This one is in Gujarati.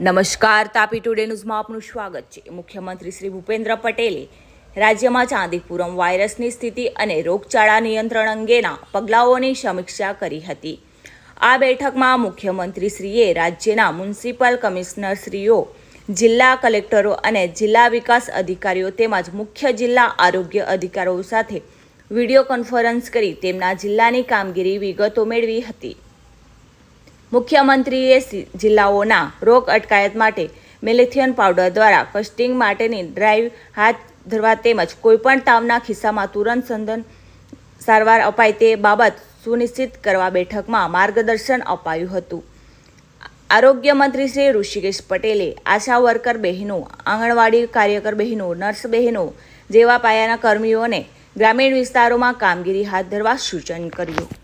નમસ્કાર, તાપી ટુડે ન્યૂઝમાં આપનું સ્વાગત છે. મુખ્યમંત્રી શ્રી ભૂપેન્દ્ર પટેલે રાજ્યમાં ચાંદીપુરમ વાયરસની સ્થિતિ અને રોગચાળા નિયંત્રણ અંગેના પગલાઓની સમીક્ષા કરી હતી. આ બેઠકમાં મુખ્યમંત્રીશ્રીએ રાજ્યના મ્યુનિસિપલ કમિશનરશ્રીઓ, જિલ્લા કલેક્ટરો અને જિલ્લા વિકાસ અધિકારીઓ તેમજ મુખ્ય જિલ્લા આરોગ્ય અધિકારીઓ સાથે વીડિયો કોન્ફરન્સ કરી તેમના જિલ્લાની કામગીરી વિગતો મેળવી હતી. મુખ્યમંત્રીએ જિલ્લાઓના રોગ અટકાયત માટે મેલેથિયન પાવડર દ્વારા કસ્ટિંગ માટેની ડ્રાઈવ હાથ ધરવા તેમજ કોઈપણ તાવના ખિસ્સામાં તુરંત સંદન સારવાર અપાય તે બાબત સુનિશ્ચિત કરવા બેઠકમાં માર્ગદર્શન અપાયું હતું. આરોગ્ય મંત્રી શ્રી ઋષિકેશ પટેલે આશા વર્કર બહેનો, આંગણવાડી કાર્યકર બહેનો, નર્સ બહેનો જેવા પાયાના કર્મીઓને ગ્રામીણ વિસ્તારોમાં કામગીરી હાથ ધરવા સૂચન કર્યું.